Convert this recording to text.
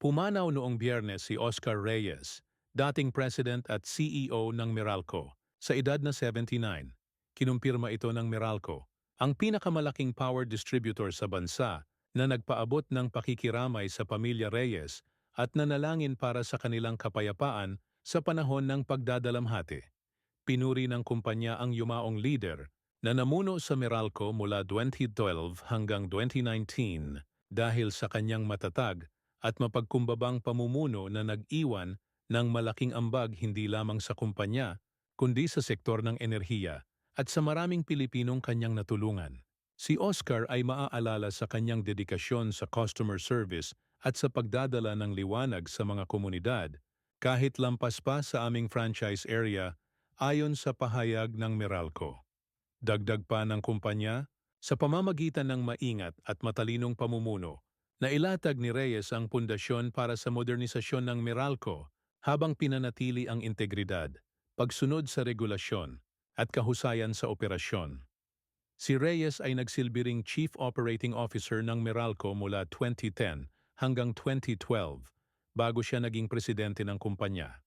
Pumanaw noong biyernes si Oscar Reyes, dating president at CEO ng Meralco, sa edad na 79. Kinumpirma ito ng Meralco, ang pinakamalaking power distributor sa bansa na nagpaabot ng pakikiramay sa pamilya Reyes at nanalangin para sa kanilang kapayapaan sa panahon ng pagdadalamhati. Pinuri ng kumpanya ang yumaong leader na namuno sa Meralco mula 2012 hanggang 2019 dahil sa kanyang matatag at mapagkumbabang pamumuno na nag-iwan ng malaking ambag hindi lamang sa kumpanya, kundi sa sektor ng enerhiya at sa maraming Pilipinong kanyang natulungan. Si Oscar ay maaalala sa kanyang dedikasyon sa customer service at sa pagdadala ng liwanag sa mga komunidad, kahit lampas pa sa aming franchise area ayon sa pahayag ng Meralco. Dagdag pa ng kumpanya, sa pamamagitan ng maingat at matalinong pamumuno, Nailatag ni Reyes ang pundasyon para sa modernisasyon ng Meralco habang pinanatili ang integridad, pagsunod sa regulasyon, at kahusayan sa operasyon. Si Reyes ay nagsilbi ring Chief Operating Officer ng Meralco mula 2010 hanggang 2012 bago siya naging presidente ng kumpanya.